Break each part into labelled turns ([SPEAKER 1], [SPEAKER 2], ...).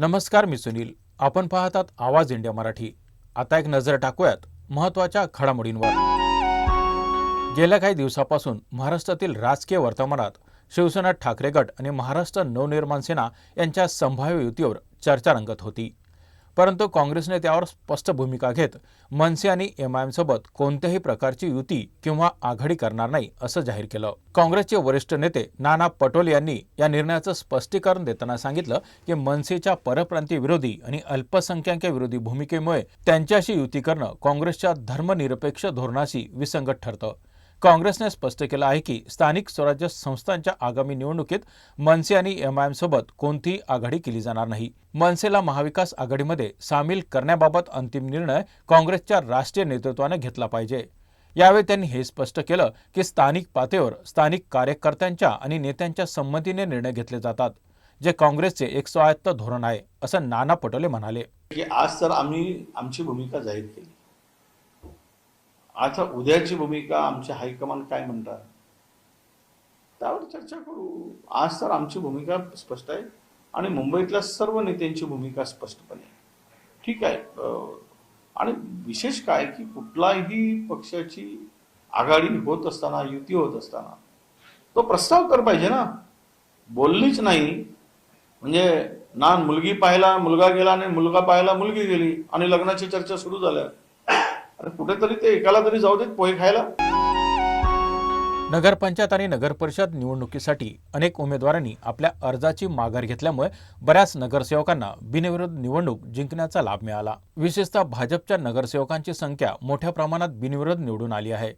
[SPEAKER 1] नमस्कार मी सुनील. आपण पाहतात आवाज इंडिया मराठी. आता एक नजर टाकूयात महत्त्वाच्या घडामोडींवर. गेल्या काही दिवसापासून महाराष्ट्रातील राजकीय वर्तमानात शिवसेना ठाकरे गट आणि महाराष्ट्र नवनिर्माण सेना यांच्या संभाव्य युतीवर चर्चा रंगत होती. परंतु काँग्रेसने त्यावर स्पष्ट भूमिका घेत मनसे आणि एम आय एमसोबत कोणत्याही प्रकारची युती किंवा आघाडी करणार नाही असं जाहीर केलं. काँग्रेसचे वरिष्ठ नेते नाना पटोले यांनी या निर्णयाचं स्पष्टीकरण देताना सांगितलं की मनसेच्या परप्रांतीय विरोधी आणि अल्पसंख्याक विरोधी भूमिकेमुळे त्यांच्याशी युती करणं काँग्रेसच्या धर्मनिरपेक्ष धोरणाशी विसंगत ठरतं. काँग्रेसने स्पष्ट केलं आहे की स्थानिक स्वराज्य संस्थांच्या आगामी निवडणुकीत मनसे आणि एमआयएमसोबत कोणतीही आघाडी केली जाणार नाही. मनसेला महाविकास आघाडीमध्ये सामील करण्याबाबत अंतिम निर्णय काँग्रेसच्या राष्ट्रीय नेतृत्वाने घेतला पाहिजे. यावेळी त्यांनी हे स्पष्ट केलं की स्थानिक पातळीवर स्थानिक कार्यकर्त्यांच्या आणि नेत्यांच्या संमतीने निर्णय घेतले जातात जे काँग्रेसचे एक स्वायत्त धोरण आहे असं नाना पटोले म्हणाले.
[SPEAKER 2] की आज तर आम्ही आमची भूमिका जाहीर केली. आता उद्याची भूमिका आमचे हायकमांड काय म्हणतात? त्यावर चर्चा करू. आज तर आमची भूमिका स्पष्ट आहे आणि मुंबईतल्या सर्व नेत्यांची भूमिका स्पष्टपणे ठीक आहे. आणि विशेष काय की कुठलाही पक्षाची आघाडी होत असताना युती होत असताना तो प्रस्ताव कर पाहिजे ना. बोललीच नाही. म्हणजे ना मुलगी पाहायला मुलगा गेला आणि मुलगा पाहायला मुलगी गेली आणि लग्नाची चर्चा सुरू झाल्या. आणि कुठेतरी ते एकाला तरी जाऊ देत पोहे खायला.
[SPEAKER 1] नगरपंचायत आणि नगरपरिषद निवडणुकीसाठी अनेक उमेदवारांनी आपल्या अर्जाची माघार घेतल्यामुळे बऱ्याच नगरसेवकांना बिनविरोध निवडणूक जिंकण्याचा लाभ मिळाला. विशेषतः भाजपच्या नगरसेवकांची संख्या मोठ्या प्रमाणात बिनविरोध निवडून आली आहे.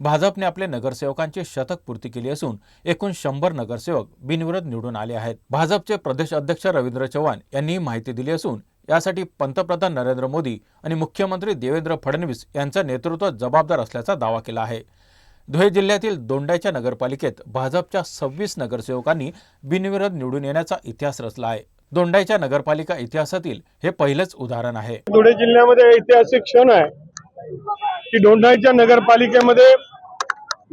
[SPEAKER 1] भाजपने आपले नगरसेवकांची शतक पूर्ती केली असून एकूण शंभर नगरसेवक बिनविरोध निवडून आले आहेत. भाजपचे प्रदेश अध्यक्ष रवींद्र चव्हाण यांनी माहिती दिली असून यासाठी पंतप्रधान नरेंद्र मोदी आणि मुख्यमंत्री देवेंद्र फडणवीस यांचं नेतृत्व जबाबदार असल्याचा दावा केला आहे. धुळे जिल्ह्यातील दोंडाच्या नगरपालिकेत भाजपच्या सव्वीस नगरसेवकांनी बिनविरोध निवडून येण्याचा इतिहास रचला आहे. दोंडाईच्या नगरपालिका इतिहासातील हे पहिलंच उदाहरण आहे.
[SPEAKER 3] धुळे जिल्ह्यामध्ये ऐतिहासिक क्षण आहे की दोंडाच्या नगरपालिकेमध्ये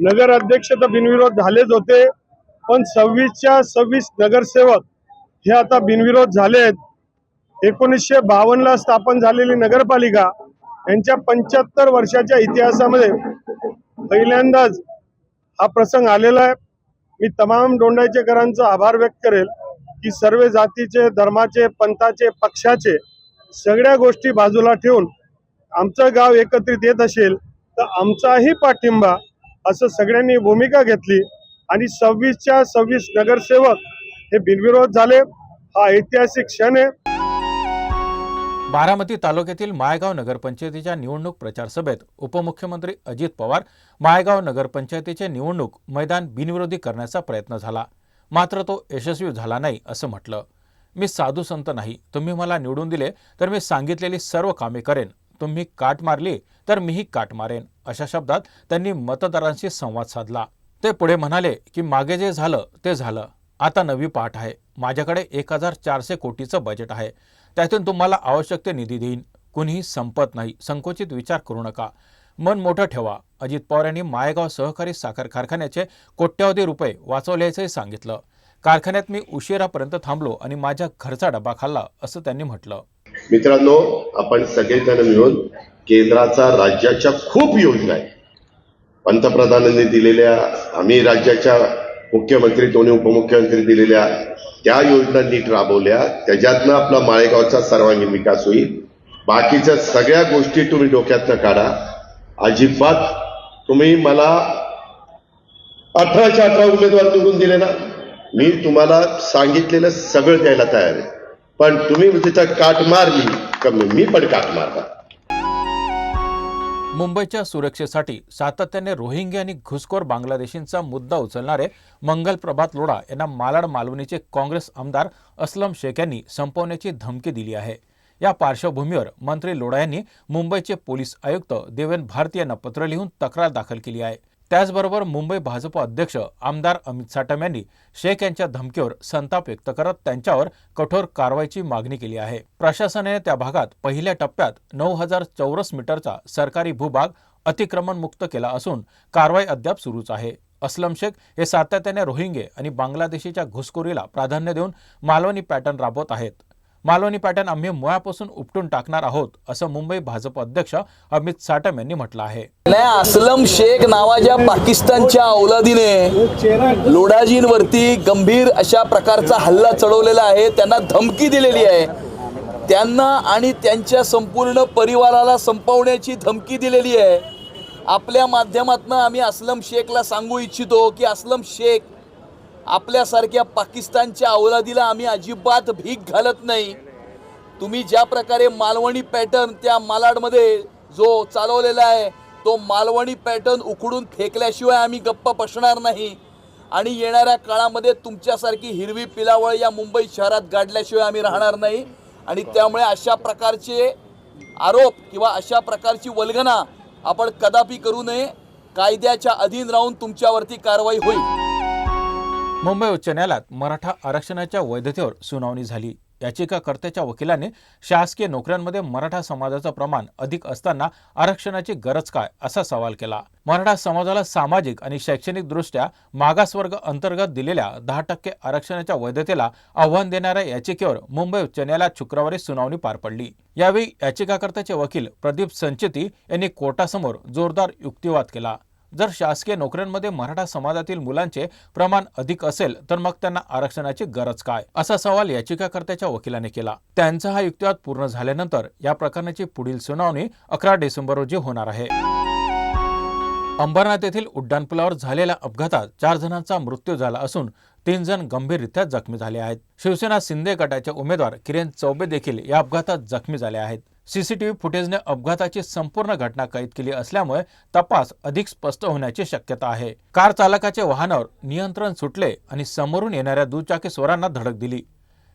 [SPEAKER 3] नगर अध्यक्ष तर बिनविरोध झालेच होते पण सव्वीसच्या सव्वीस नगरसेवक हे आता बिनविरोध झाले आहेत एकोणीसशे बावन्नला स्थापन झालेली नगरपालिका यांच्या पंच्याहत्तर वर्षाच्या इतिहासामध्ये पहिल्यांदाच हा प्रसंग आलेला आहे. मी तमाम दोंडाईचेकरांचा आभार व्यक्त करेल की सर्व जातीचे धर्माचे पंथाचे पक्षाचे सगळ्या गोष्टी बाजूला ठेवून आमचं गाव एकत्रित येत असेल तर आमचाही पाठिंबा असं सगळ्यांनी भूमिका घेतली आणि सव्वीसच्या सव्वीस नगरसेवक हे बिनविरोध झाले. हा ऐतिहासिक क्षण आहे.
[SPEAKER 1] बारामती तालुक्यातील मायगाव नगरपंचायतीच्या निवडणूक प्रचार सभेत उपमुख्यमंत्री अजित पवार मायगाव नगरपंचायतीचे निवडणूक मैदान बिनविरोधी करण्याचा प्रयत्न झाला. मात्र तो यशस्वी झाला नाही असं म्हटलं. मी साधू संत नाही. तुम्ही मला निवडून दिले तर मी सांगितलेली सर्व कामे करेन. तुम्ही काट मारली तर मीही काट मारेन अशा शब्दात त्यांनी मतदारांशी संवाद साधला. ते पुढे म्हणाले की मागे जे झालं ते झालं. आता नवी पाठ आहे. माझ्याकडे एक हजार चारशे कोटीचं बजेट आहे. त्यातून तुम्हाला आवश्यक ते निधी देईन. कुणीही संपत नाही. संकोचित विचार करू नका. मन मोठं ठेवा. अजित पवार यांनी मायगाव सहकारी साखर कारखान्याचे कोट्यावधी रुपये वाचवल्याचंही सांगितलं. कारखान्यात मी उशिरापर्यंत थांबलो आणि माझ्या घरचा डबा खाल्ला असं त्यांनी म्हटलं.
[SPEAKER 4] मित्रांनो आपण सगळेजण मिळून केंद्राचा राज्याच्या खूप योजना आहे. पंतप्रधानांनी दिलेल्या आम्ही राज्याच्या मुख्यमंत्री दोन्ही उपमुख्यमंत्री दिलेल्या त्या योजना नीट राबवल्या. त्याच्यातनं आपला माळेगावचा सर्वांगीण विकास होईल. बाकीच्या सगळ्या गोष्टी तुम्ही डोक्यातनं काढा. अजिबात तुम्ही मला अठराच्या अठरा उमेदवार निवडून दिले ना मी तुम्हाला सांगितलेलं सगळं द्यायला तयार आहे. पण तुम्ही तिथं काट मारली कमी मी पण काट मारणार.
[SPEAKER 1] मुंबईच्या सुरक्षेसाठी सातत्याने रोहिंग्या आणि घुसखोर बांगलादेशींचा मुद्दा उचलणारे मंगल प्रभात लोढा यांना मालाड मालवणीचे काँग्रेस आमदार असलम शेख यांनी संपवण्याची धमकी दिली आहे. या पार्श्वभूमीवर मंत्री लोढा यांनी मुंबईचे पोलीस आयुक्त देवेन भारती यांना पत्र लिहून तक्रार दाखल केली आहे. त्याचबरोबर मुंबई भाजप अध्यक्ष आमदार अमित साटम यांनी शेख यांच्या धमकीवर संताप व्यक्त करत त्यांच्यावर कठोर कारवाईची मागणी केली आहे. प्रशासनाने त्या भागात पहिल्या टप्प्यात नऊ हजार चौरस मीटरचा सरकारी भूभाग अतिक्रमण मुक्त केला असून कारवाई अद्याप सुरूच आहे. असलम शेख हे सातत्याने रोहिंगे आणि बांगलादेशीच्या घुसखोरीला प्राधान्य देऊन मालवणी पॅटर्न राबवत आहेत. मालवणी पॅटर्न आम्ही मुळापासून उपटून टाकणार आहोत असं मुंबई भाजप अध्यक्ष अमित साटम यांनी म्हटलं आहे.
[SPEAKER 5] नाही असलम शेख नावाच्या पाकिस्तानच्या औलादीने लोडाजींवरती गंभीर अशा प्रकारचा हल्ला चढवलेला आहे त्यांना धमकी दिलेली आहे. त्यांना आणि त्यांच्या संपूर्ण परिवाराला संपवण्याची धमकी दिलेली आहे. आपल्या माध्यमातून आम्ही असलम शेखला सांगू इच्छितो की असलम शेख आपल्यासारख्या पाकिस्तानच्या अवलादीला आम्ही अजिबात भीक घालत नाही. तुम्ही ज्या प्रकारे मालवणी पॅटर्न त्या मालाडमध्ये जो चालवलेला आहे तो मालवणी पॅटर्न उकडून फेकल्याशिवाय आम्ही गप्प बसणार नाही. आणि येणाऱ्या काळामध्ये तुमच्यासारखी हिरवी पिलावळ या मुंबई शहरात गाडल्याशिवाय आम्ही राहणार नाही. आणि त्यामुळे अशा प्रकारचे आरोप किंवा अशा प्रकारची वल्गना आपण कदापि करू नये. कायद्याच्या अधीन राहून तुमच्यावरती कारवाई होईल.
[SPEAKER 1] मुंबई उच्च न्यायालयात मराठा आरक्षणाच्या वैधतेवर सुनावणी झाली. याचिकाकर्त्याच्या वकिलाने शासकीय नोकऱ्यांमध्ये मराठा समाजाचं प्रमाण अधिक असताना आरक्षणाची गरज काय असा सवाल केला. मराठा समाजाला सामाजिक आणि शैक्षणिकदृष्ट्या मागासवर्ग अंतर्गत दिलेल्या दहा टक्के आरक्षणाच्या वैधतेला आव्हान देणाऱ्या याचिकेवर मुंबई उच्च न्यायालयात शुक्रवारी सुनावणी पार पडली. यावेळी याचिकाकर्त्याचे वकील प्रदीप संचेती यांनी कोर्टासमोर जोरदार युक्तिवाद केला. जर शासकीय नोकऱ्यांमध्ये मराठा समाजातील मुलांचे प्रमाण अधिक असेल तर मग त्यांना आरक्षणाची गरज काय? असा सवाल याचिकाकर्त्याच्या वकिलाने केला. त्यांचा हा युक्तिवाद पूर्ण झाल्यानंतर या प्रकरणाची पुढील सुनावणी अकरा डिसेंबर रोजी होणार आहे. अंबरनाथ येथील उड्डाणपुलावर झालेल्या अपघातात चार जणांचा मृत्यू झाला असून तीन जण गंभीररित्या जखमी झाले आहेत. शिवसेना शिंदे गटाचे उमेदवार किरण चौबे देखील या अपघातात जखमी झाले आहेत. सीसीटीव्ही फुटेजने अपघाताची संपूर्ण घटना कैद केली असल्यामुळे तपास अधिक स्पष्ट होण्याची शक्यता आहे. कार चालकाच्या वाहनावर नियंत्रण सुटले आणि समोरून येणाऱ्या दुचाकी स्वरांना धडक दिली.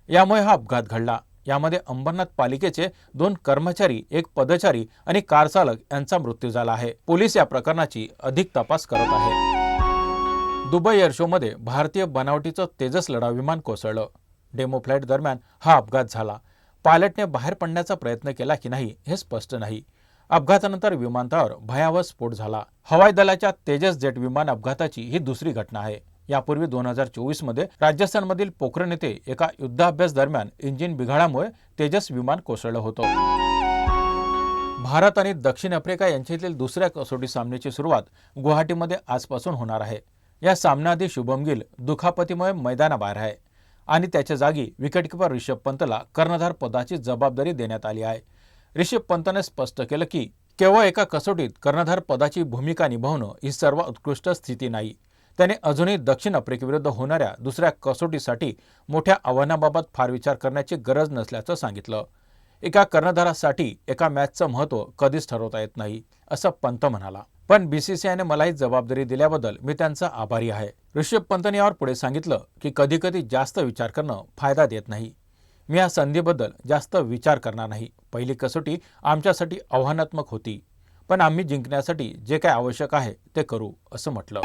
[SPEAKER 1] यामुळे हा अपघात घडला. यामध्ये अंबरनाथ पालिकेचे दोन कर्मचारी एक पदचारी आणि कार चालक यांचा मृत्यू झाला आहे. पोलीस या प्रकरणाची अधिक तपास करत आहे. दुबई एअरशोमध्ये भारतीय बनावटीचं तेजस लढाऊ विमान कोसळलं. डेमो फ्लाईट दरम्यान हा अपघात झाला. पायलटने बाहेर पडण्याचा प्रयत्न केला की नाही हे स्पष्ट नाही. अपघातानंतर विमानतळावर भयावह स्फोट झाला. हवाई दलाच्या तेजस जेट विमान अपघाताची ही दुसरी घटना आहे. यापूर्वी दोन हजार चोवीसमध्ये राजस्थानमधील पोखरण येथे एका युद्धाभ्यास दरम्यान इंजिन बिघाडामुळे तेजस विमान कोसळलं होतं. भारत आणि दक्षिण आफ्रिका यांच्यातील दुसऱ्या कसोटी सामन्याची सुरुवात गुवाहाटीमध्ये आजपासून होणार आहे. या सामन्याआधी शुभम गिल दुखापतीमुळे मैदानाबाहेर आहे. आणि त्याच्या जागी विकेटकीपर रिषभ पंतला कर्णधार पदाची जबाबदारी देण्यात आली आहे. रिषभ पंतने स्पष्ट केलं की केवळ एका कसोटीत कर्णधार पदाची भूमिका निभावणं ही सर्व उत्कृष्ट स्थिती नाही. त्याने अजूनही दक्षिण आफ्रिकेविरुद्ध होणाऱ्या दुसऱ्या कसोटीसाठी मोठ्या आव्हानाबाबत फार विचार करण्याची गरज नसल्याचं सांगितलं. एका कर्णधारासाठी एका मॅचचं महत्त्व कधीच ठरवता येत नाही असं पंत म्हणाला. पण बीसीसीआयने मलाही जबाबदारी दिल्याबद्दल मी त्यांचा आभारी आहे. ऋषभ पंतने यावर पुढे सांगितलं की कधी कधी जास्त विचार करणं फायदा देत नाही. मी या संधीबद्दल जास्त विचार करणार नाही. पहिली कसोटी आमच्यासाठी आव्हानात्मक होती. पण आम्ही जिंकण्यासाठी जे काय आवश्यक आहे ते करू असं म्हटलं.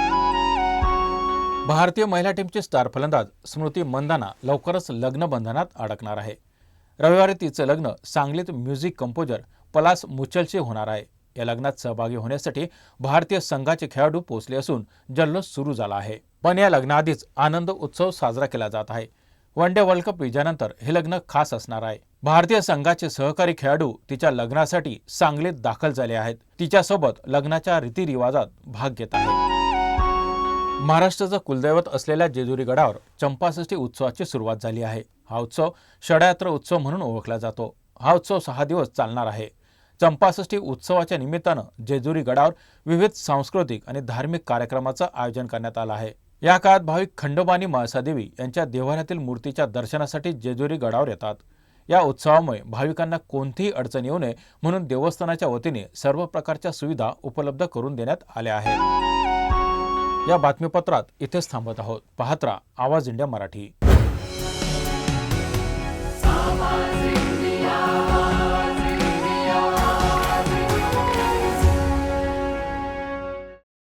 [SPEAKER 1] भारतीय महिला टीमची स्टार फलंदाज स्मृती मंदाना लवकरच लग्न बंधनात अडकणार आहे. रविवारी तिचं लग्न सांगलीत म्युझिक कंपोजर पलास मुचलशी होणार आहे. या लग्नात सहभागी होण्यासाठी भारतीय संघाचे खेळाडू पोहोचले असून जल्लोष सुरू झाला आहे. पण या लग्नाआधीच आनंद उत्सव साजरा केला जात आहे. वन डे वर्ल्ड कप विजयानंतर हे लग्न खास असणार आहे. भारतीय संघाचे सहकारी खेळाडू तिच्या लग्नासाठी सांगलीत दाखल झाले आहेत. तिच्यासोबत लग्नाच्या रीतिरिवाजात भाग घेत आहेत. महाराष्ट्राचं कुलदैवत असलेल्या जेजुरी गडावर चंपाषष्ठी उत्सवाची सुरुवात झाली आहे. हा उत्सव षडयात्र उत्सव म्हणून ओळखला जातो. हा उत्सव सहा दिवस चालणार आहे. चंपाषष्ठी उत्सवाच्या निमित्तानं जेजुरी गडावर विविध सांस्कृतिक आणि धार्मिक कार्यक्रमाचं आयोजन करण्यात आलं आहे. या काळात भाविक खंडोबानी म्हाळसादेवी यांच्या देव्हाऱ्यातील मूर्तीच्या दर्शनासाठी जेजुरी गडावर येतात. या उत्सवामुळे भाविकांना कोणतीही अडचण येऊ नये म्हणून देवस्थानाच्या वतीने सर्व प्रकारच्या सुविधा उपलब्ध करून देण्यात आल्या आहेत. या बातमीपत्रात इथेच थांबत आहोत. पाहत्रा आवाज इंडिया मराठी.